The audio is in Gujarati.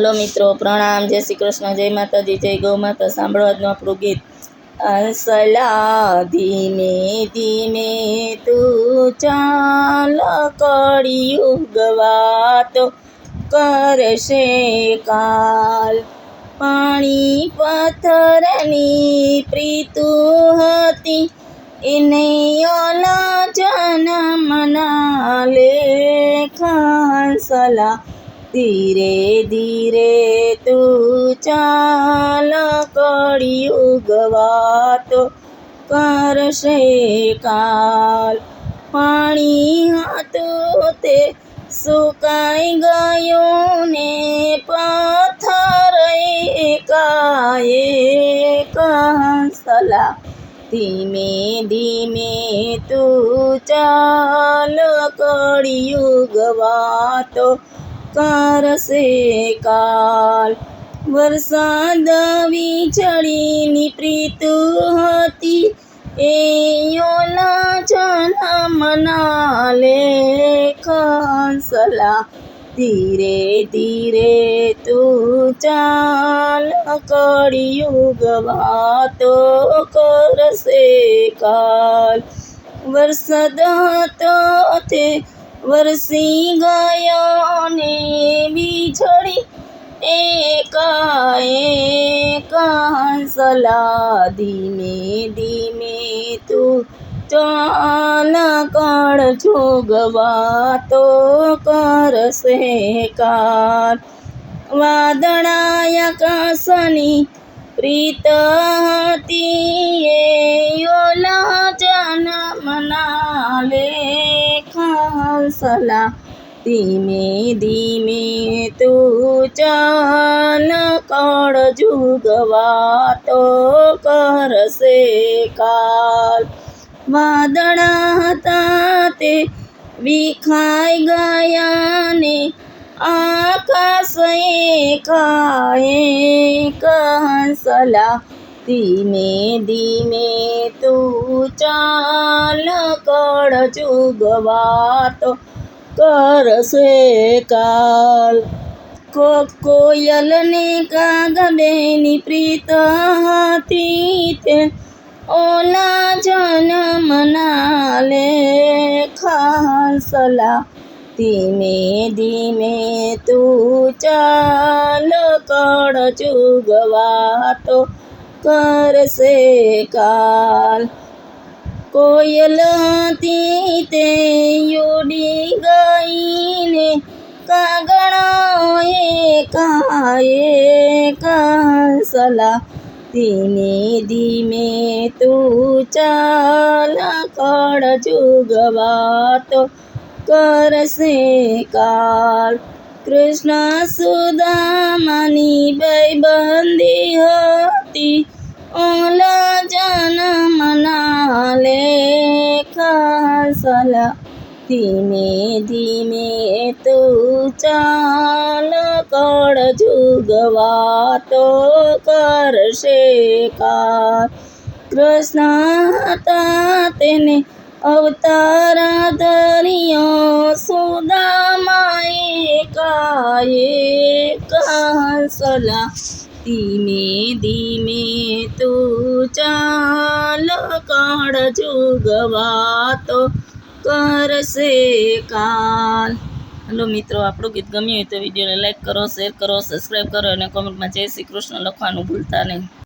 હલો મિત્રો, પ્રણામ, જય શ્રી કૃષ્ણ, જય માતાજી, જય ગૌ માતા, સાંભળો આજનું આપણું ગીત. અસલા ધીમે ધીમે તું ચાલ કળિયુગ વાતો કરશે કાલ. પાણી પથ્થરની પ્રીતુ હતી, એને ઓલા જન્મના લેખસલા ધીરે ધીરે તું ચાલ કળિયુગ વાતો કરશે કાલ. પાણી હતું તે સુકાઈ ગયું ને પથ્થર એકાએ કંસલા ધીમે ધીમે તું ચાલ કળિયુગ વાતો કરશે કાલ. વરસાદ વીજળીની પ્રીત હતી. એ ઓલા જન્મના લેખસલા ધીરે ધીરે તું ચાલ કળિયુગ વાતો કરશે કાલ. વરસાદ હતો તે વરસી ગયો ને બીછડી એકાએ કંસલા ધીમે ધીમે તું ચાલ કળ જોગવા તો કરશે કાર વાદળાયા કાસની પ્રીત હતી એ ઓલા લેખસલા ધીમે ધીમે તું ચાલ કળ જુગવાતો કરશે કાલ વાદળા હતા તે વિખાઈ ગયા ને આકાશ એકાએ કહસલા ધીમે ધીમે તું ચાલ કળ જુગવા તો કરશે કાલ કોયલને કાગબેની પ્રીત હતી તે ઓલા જન્મના લેખસલા ધીમે ધીમે તું ચાલ કળ જુગવા તો કરશે કાલ કોયલ હતી તે ઉડી ગઈને કાગળ એકાએ કંસલા ધીમે ધીમે તું ચાલ કળ જુગવાતો કરશે કાલ કૃષ્ણ સુદામાની બંદી હતી. ઓલા જન્મના લેખસલા ધીમે ધીમે તું ચાલ, કળ જુગવા તો કરશે કા કૃષ્ણ હતા તેને અવતાર ધર્યો, સુદામાએ કાયે કંસલા ધીમે ધીમે તું ચાલ, કળ જુગવા તો કરશે કાલ. હલો મિત્રો, આપણું ગીત ગમ્યું હોય તો વિડીયોને લાઇક કરો, શેર કરો, સબસ્ક્રાઈબ કરો અને કોમેન્ટમાં જય શ્રી કૃષ્ણ લખવાનું ભૂલતા નહીં.